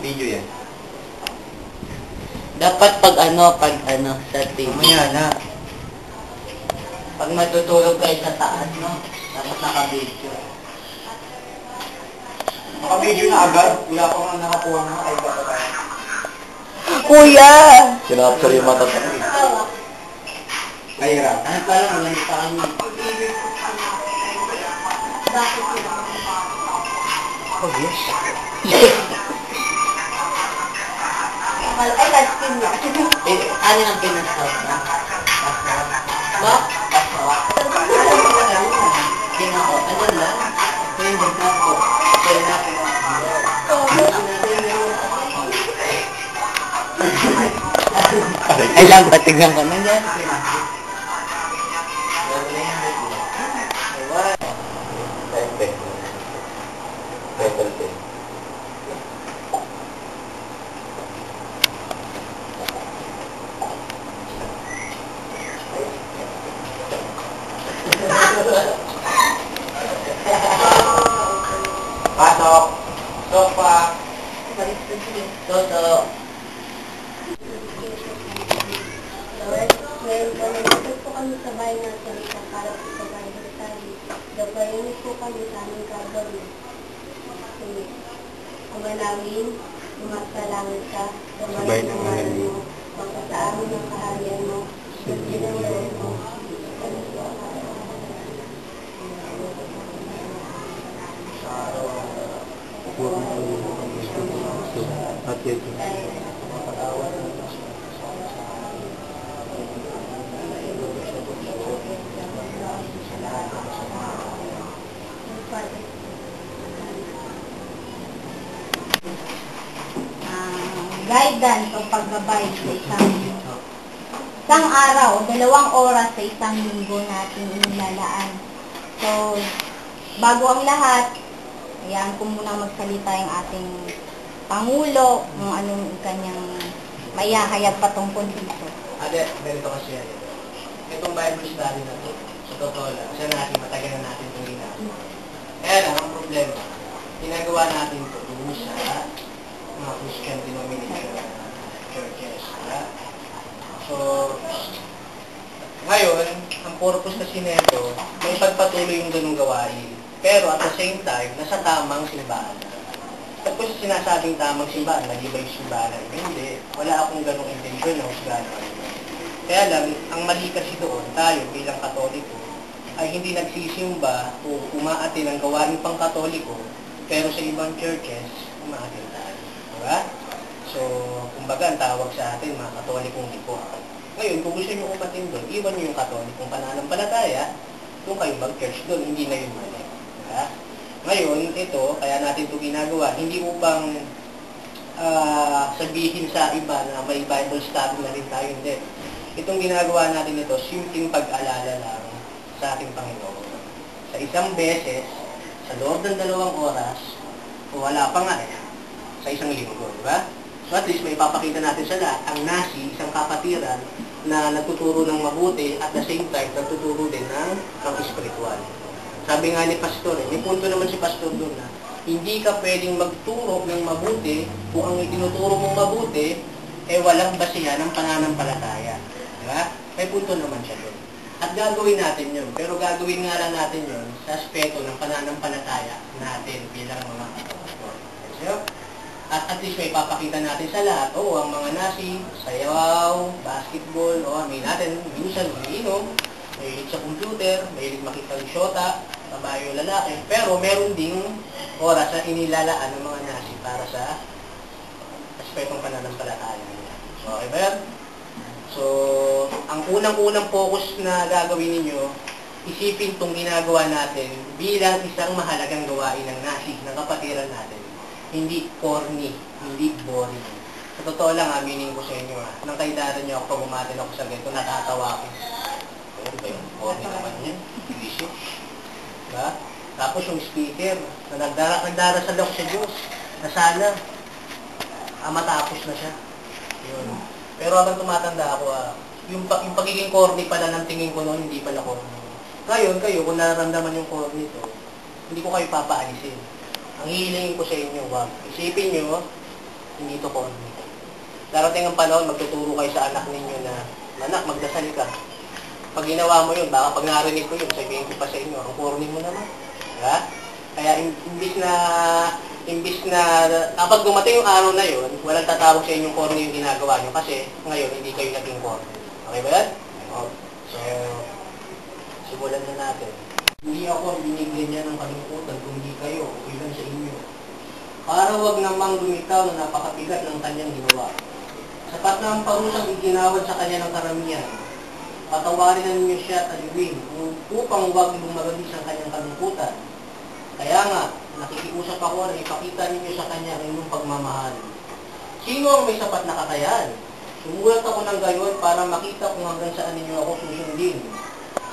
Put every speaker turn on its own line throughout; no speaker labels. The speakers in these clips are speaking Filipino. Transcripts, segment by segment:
Video yan.
Dapat pag ano, pag ano, sa TV.
Mamaya na.
Pag matutulog kayo sa taas, no? Dapat naka-video.
Naka-video na agad. Wala pa nga nakakuha ng ay ba tayo.
Kuya!
Kinapture yung mata sa
Ay, ra.
Ano pa lang, wala pa kami.
Oh, yes.
Ay, last team na.
Eh, ano ang pinastop na? Ba? Pinako, ano lang? Hindi na po. Kaya na po. Ay lang, patignan ko na yan.
Pasok. Sofa.
Toto.
Ngayon po, nandito po kami sa bahay natin sa para po sa bahay ng Tali. Gagawin po kami sa aming gagawin. Sige. Ang namin, lumasalangit ka,
Sabay ng
ngalan
ngalan mo.
mo, magka sa amin ang kaharian mo, hindi ng loob mo.
At yun.
Ah, guidance o paggabay sa isang isang araw, dalawang oras sa isang linggo natin inilalaan. So, bago ang lahat, ayan ko muna magsalita yung ating Pangulo, kung anong kanyang mayahayag patungkol dito.
Ade, ganito kasi yan. Itong Bible study na to, sa totoo lang, siya natin, matagal na natin itong ginagawa. Kaya lang, ang problema, ginagawa natin ito doon sa mga Christian denomination churches. ha? So, ngayon, ang purpose kasi nito, may pagpatuloy yung ganung gawain. Pero at the same time, nasa tamang simbahan kung sinasabing tamang simbahan, mali ba yung simbahan? Hindi. Wala akong ganong intensyon na husgahan ano. Kaya lang, ang mali kasi doon, tayo bilang katoliko, ay hindi nagsisimba o umaatin ng gawain pang katoliko, pero sa ibang churches, umaatin tayo. Diba? So, kumbaga, ang tawag sa atin, mga katolikong lipo. Ngayon, kung gusto nyo umatin doon, iwan nyo yung katolikong pananampalataya, kung kayo mag-church doon, hindi na yun mali. Diba? Ngayon, ito, kaya natin ito ginagawa, hindi upang ah, sabihin sa iba na may Bible study na rin tayo, hindi. Itong ginagawa natin ito, simpleng pag-alala lang sa ating Panginoon. Sa isang beses, sa loob ng dalawang oras, o wala pa nga eh, sa isang linggo, di ba? At least may papakita natin lahat, ang nasi, isang kapatiran na nagtuturo ng mabuti at the same time nagtuturo din ng ng spiritual. Sabi nga ni Pastor, eh, may punto naman si Pastor doon na hindi ka pwedeng magturo ng mabuti kung ang itinuturo mong mabuti eh walang basihan ng pananampalataya. Di ba? May punto naman siya doon. At gagawin natin yun. Pero gagawin nga lang natin yun sa aspeto ng pananampalataya natin bilang mga kapatid. So, at at least may papakita natin sa lahat, oo, ang mga nasi, sayaw, basketball, o may natin, minsan umiinom, mahilig sa computer, mahilig makita ng syota, babae o lalaki, pero meron ding oras na inilalaan ng mga nasi para sa aspetong pananampalataya nila. Okay ba yan? So, ang unang-unang focus na gagawin ninyo, isipin itong ginagawa natin bilang isang mahalagang gawain ng nasi, ng kapatiran natin. Hindi corny, hindi boring. Sa totoo lang, aminin ko sa inyo, ha, nang kaidaran niyo ako pag umatin ako sa ganito, natatawa ako. Ano ba yun? Corny naman yan. Vision. Diba? Tapos yung speaker, na nagdara, nagdarasal ako sa Diyos, na sana, ah, matapos na siya. Yun. Pero habang tumatanda ako, ah, yung, yung pagiging corny pala ng tingin ko noon, hindi pala corny. Ngayon, kayo, kung nararamdaman yung corny to, hindi ko kayo papaalisin. Ang hihilingin ko sa inyo, wag. Isipin nyo, hindi ito corny. Darating ang panahon, magtuturo kayo sa anak ninyo na, anak, magdasal ka. Pag ginawa mo yun, baka pag narinig ko yun, sabihin ko pa sa inyo, ang corny mo naman. Diba? Kaya im- imbis na imbis na kapag dumating yung araw na yun, walang tatawag sa inyong corny yung ginagawa nyo kasi ngayon hindi kayo naging corny. Okay ba yan? Oh, so, simulan na natin. Hindi ako binigyan niya ng kalungkutan kung hindi kayo, okay lang sa inyo. Para wag namang lumitaw na napakabigat ng kanyang ginawa. Sapat na ang parusang iginawad sa kanya ng karamihan. Patawarin ninyo siya at aliwin upang wag lumagalis ang kanyang kalungkutan. Kaya nga, nakikiusap ako na ipakita ninyo sa kanya ang inyong pagmamahal. Sino ang may sapat na kakayahan? Sumulat ako ng gayon para makita kung hanggang saan ninyo ako susundin.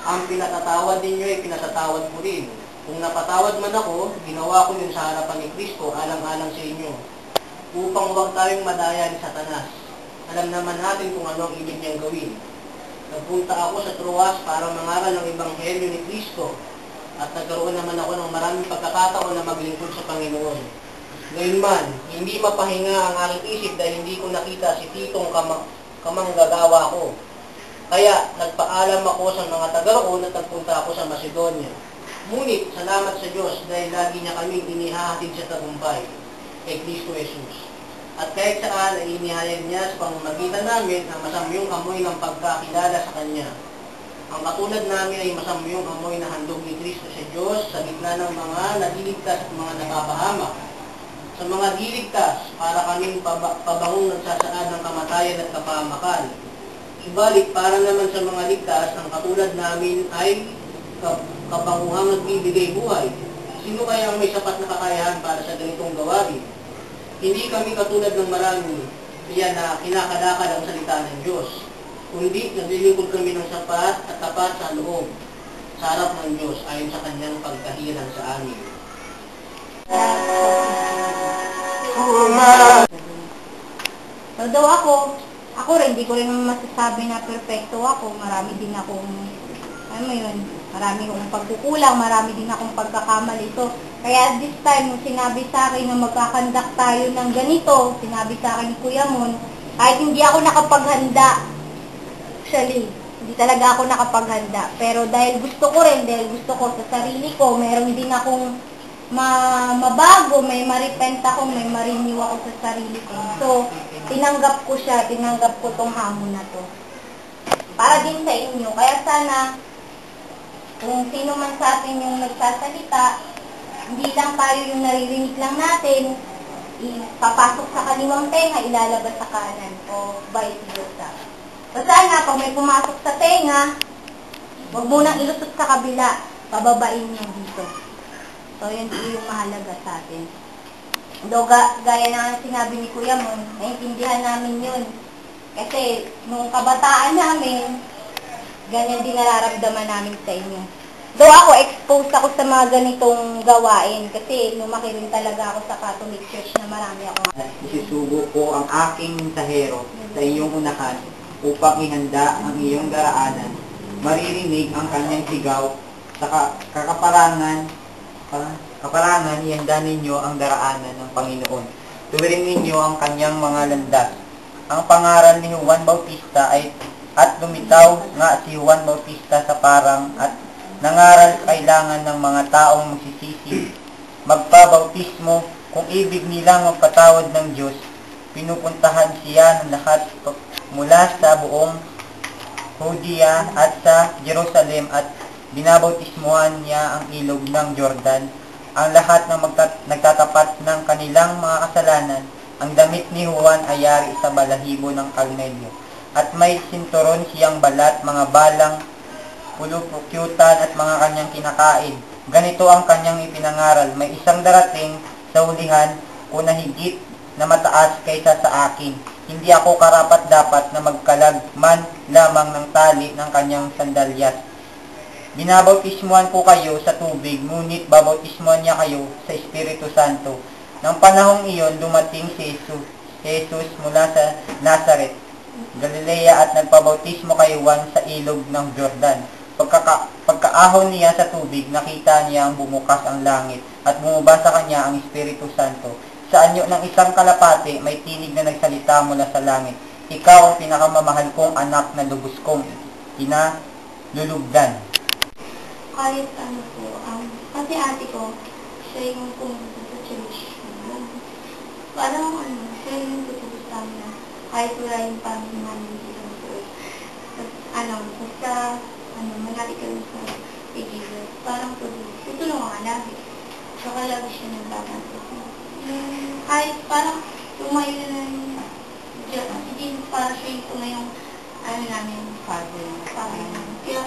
Ang pinatatawad ninyo ay pinatatawad ko rin. Kung napatawad man ako, ginawa ko yun sa harapan ni Kristo, alang-alang sa inyo. Upang huwag tayong madaya ni Satanas. Alam naman natin kung ano ang ibig niyang gawin. Nagpunta ako sa Troas para mangaral ng Ebanghelyo ni Kristo at nagkaroon naman ako ng maraming pagkakataon na maglingkod sa Panginoon. Gayunman, hindi mapahinga ang aking isip dahil hindi ko nakita si Titong kamang, kamanggagawa ko. Kaya nagpaalam ako sa mga taga-roon at nagpunta ako sa Macedonia. Ngunit, salamat sa Diyos dahil lagi niya kaming inihahatid sa tagumpay kay Kristo Jesus. At kahit saan ay inihayag niya sa pamamagitan namin ang masamyong amoy ng pagkakilala sa Kanya. Ang katulad namin ay masamyong amoy na handog ni Kristo sa Diyos sa gitna ng mga naliligtas at mga napapahamak. Sa mga diligtas, para kaming paba- pabangong nagsasaad ng kamatayan at kapahamakan. Subalit, para naman sa mga ligtas, ang katulad namin ay kapanguhang nagbibigay buhay. Sino kaya ang may sapat na kakayahan para sa ganitong gawain? Hindi kami katulad ng marami, iyan na kinakalakal ang salita ng Diyos. Kundi naglilingkod kami ng sapat at tapat sa loob, sa harap ng Diyos ayon sa kanyang pagkahiran sa amin.
So, daw ako, ako rin, hindi ko rin masasabi na perfecto ako. Marami din akong, ano yun, marami akong pagkukulang, marami din akong pagkakamali. So, kaya this time, nung sinabi sa akin na magkakandak tayo ng ganito, sinabi sa akin ni Kuya Mon, kahit hindi ako nakapaghanda, actually, hindi talaga ako nakapaghanda. Pero dahil gusto ko rin, dahil gusto ko sa sarili ko, meron din akong ma mabago, may marepent ako, may mariniw ako sa sarili ko. So, tinanggap ko siya, tinanggap ko tong hamon na to. Para din sa inyo. Kaya sana, kung sino man sa atin yung nagsasalita, hindi lang tayo yung naririnig lang natin, ipapasok sa kaliwang tenga, ilalabas sa kanan, o vice versa. So sana, pag may pumasok sa tenga, huwag munang ilusot sa kabila, pababain nyo dito. So, yun po yung mahalaga sa atin. Do, ga, gaya na sinabi ni Kuya mo, naintindihan namin yun. Kasi, nung kabataan namin, ganyan din nararamdaman namin sa inyo. Do ako, exposed ako sa mga ganitong gawain. Kasi, lumaki rin talaga ako sa Catholic Church na marami ako.
Isusugo ko ang aking tahero sa iyong unahan upang ihanda ang iyong daraanan. Maririnig ang kanyang sigaw sa ka- kakaparangan pa- kaparangan ihanda ninyo ang daraanan ng Panginoon. Tuwirin ninyo ang kanyang mga landas. Ang pangaral ni Juan Bautista ay at lumitaw nga si Juan Bautista sa parang at nangaral kailangan ng mga taong magsisisi magpabautismo kung ibig nilang magpatawad ng Diyos, pinupuntahan siya ng lahat mula sa buong Judea at sa Jerusalem at binabautismuhan niya ang ilog ng Jordan. Ang lahat ng nagtatapat ng kanilang mga kasalanan, ang damit ni Juan ay yari sa balahibo ng Kalmelyo. At may sinturon siyang balat, mga balang, pulupukyutan at mga kanyang kinakain. Ganito ang kanyang ipinangaral, may isang darating sa hulihan ko na higit na mataas kaysa sa akin. Hindi ako karapat dapat na magkalag man lamang ng tali ng kanyang sandalyas. Binabautismuhan ko kayo sa tubig, ngunit babautismuhan niya kayo sa Espiritu Santo. Nang panahong iyon, dumating si Jesus, Jesus mula sa Nazareth, Galilea at nagpabautismo kay Juan sa ilog ng Jordan. Pagkaka, pagkaahon niya sa tubig, nakita niya ang bumukas ang langit at bumaba sa kanya ang Espiritu Santo. Sa anyo ng isang kalapate, may tinig na nagsalita mula sa langit. Ikaw ang pinakamamahal kong anak na lubos kong inalulugdan.
Kahit ano po, um, kasi ate ko, siya yung pumunta sa church. Parang ano, siya yung tutulog sa amin kahit wala yung pamilya namin dito sa church. Tapos ano, basta, ano, manali kami sa kay Jesus. Parang tutulog. Tutulungan ka lagi. Saka lagi siya ng babanto. Yung, kahit parang lumayo na lang yung Diyos. Si Jesus, parang siya yung ano namin, father. Father namin. Kaya,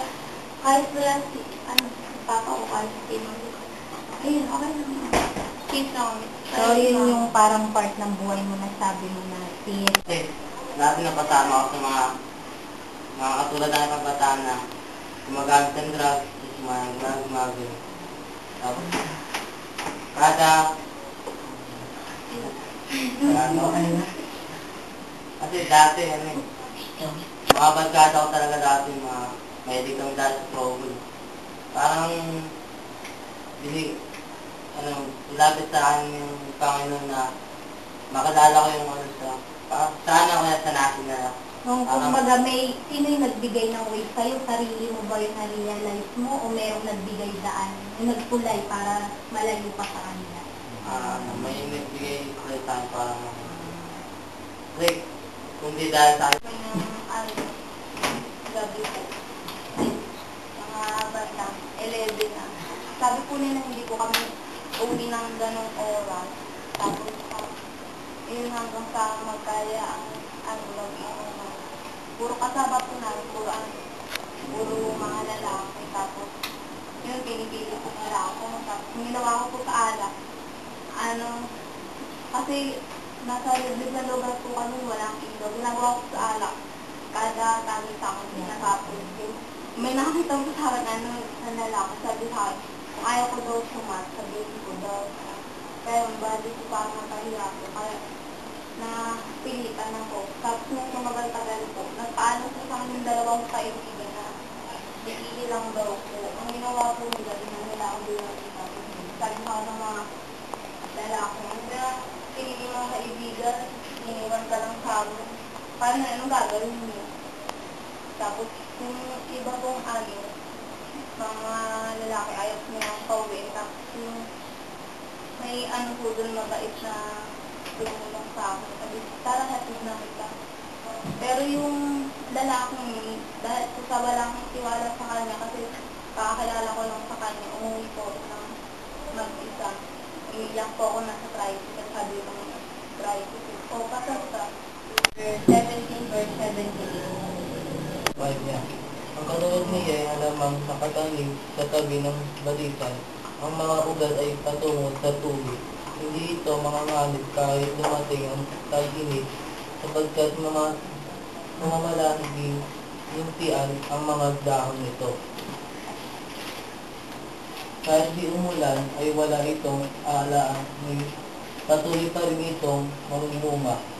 kahit wala si, ano, si papa ko, kahit si ko, ayun, okay lang. Lang.
So, yun yung parang part ng buhay mo na sabi mo na si
Kasi lahat na kasama ako sa mga mga katulad ng kabataan na gumagamit ng drugs, mga gumagin. Tapos, kada ano, kasi dati, ano eh, mga barkada ko talaga dati, mga medic kami dati sa trouble. Parang, bili, ano, ilapit sa akin yung Panginoon na makilala ko yung ano sa, pa- sana ko na sa natin na
Nung kumbaga may, sino yung nagbigay ng way sa'yo? Sarili mo ba yung na-realize mo o merong nagbigay daan? Yung nagpulay para malayo pa sa kanila?
ah, may nagbigay ko sa akin para Like, kung di dahil sa akin,
May nang, ano, gabi po. Mga bata, 11 na. Sabi po nila hindi po kami uli ng ganong oras. Tapos, ah, yun hanggang sa magkaya ang ano, mag Puro kasama po namin, puro ano, puro mga lalaki. Tapos, yun, pinipili po nila ako. Tapos, ginawa ko po sa alak, ano, kasi nasa liblib na lugar po kami, walang ilaw. Ginagawa ko sa alak. Kada tami sa akin, pinatapos ko. May nakakita ko sa akin, ano, na lalaki, sabi sa akin, ayaw ko daw sumat, sabihin ko daw. Kaya yung body ko parang makahiya ko. Kaya na pilitan ako. Tapos nung tumagal-tagal po, nagpaano ko sa akin yung dalawang kaibigan na Bigili lang daw po. Ang ginawa ko nila, nila ako bilang tapos sabi sa akin ng mga lalaki, na pinili mga kaibigan, iniwan ka lang sa amin. Paano anong gagawin niyo? Tapos yung iba pong ano, mga lalaki ayaw niya pauwi. Tapos yung may ano po doon mabait na tumulong sa akin. Sabi, tara hatid na kita. Pero yung lalaking dahil po sa walang tiwala sa kanya, kasi kakakilala ko lang sa kanya, umuwi po ng mag-isa. Umiiyak po ako nasa tricycle, sabi ko ng tricycle. O, pasok ka. Verse 17, verse 78.
Wife niya. Ang katulad niya ay alamang nakatanig sa tabi ng balikan. Ang mga ugat ay patungo sa tubig. Hindi ito mangangalit kahit dumating ang tag-init sapagkat mga mga malahiging yung tiyan ang mga dahon nito. Kahit di umulan ay wala itong alaan, may patuloy pa rin itong mamumunga